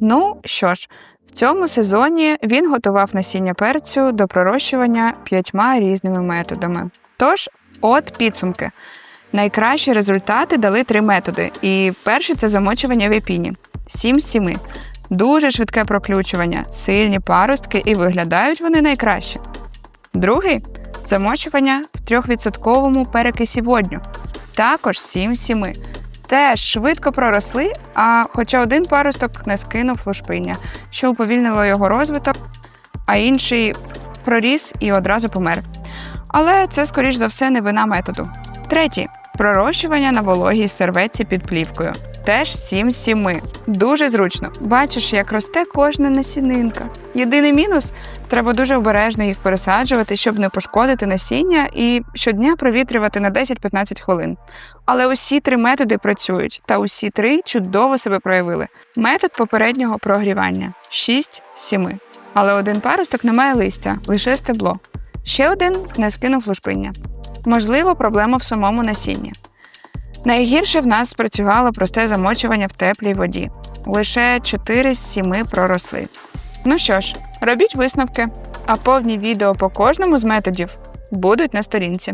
Ну що ж, в цьому сезоні він готував насіння перцю до пророщування п'ятьма різними методами. Тож, от підсумки. Найкращі результати дали три методи. І перший це замочування в епіні 7 з 7. Дуже швидке проключування, сильні паростки і виглядають вони найкраще. Другий замочування в 3% перекисі водню. Також 7 з 7. Теж швидко проросли, а хоча один паросток не скинув лушпиння, що уповільнило його розвиток, а інший проріс і одразу помер. Але це, скоріш за все, не вина методу. Третє пророщування на вологій серветці під плівкою. Теж 7 з 7. Дуже зручно. Бачиш, як росте кожна насінинка. Єдиний мінус треба дуже обережно їх пересаджувати, щоб не пошкодити насіння, і щодня провітрювати на 10-15 хвилин. Але усі три методи працюють, та усі три чудово себе проявили. Метод попереднього прогрівання 6 з 7. Але один паросток не має листя, лише стебло. Ще один не скинув лушпиння. Можливо, проблема в самому насінні. Найгірше в нас спрацювало просте замочування в теплій воді. Лише 4 з 7 проросли. Ну що ж, робіть висновки, а повні відео по кожному з методів будуть на сторінці.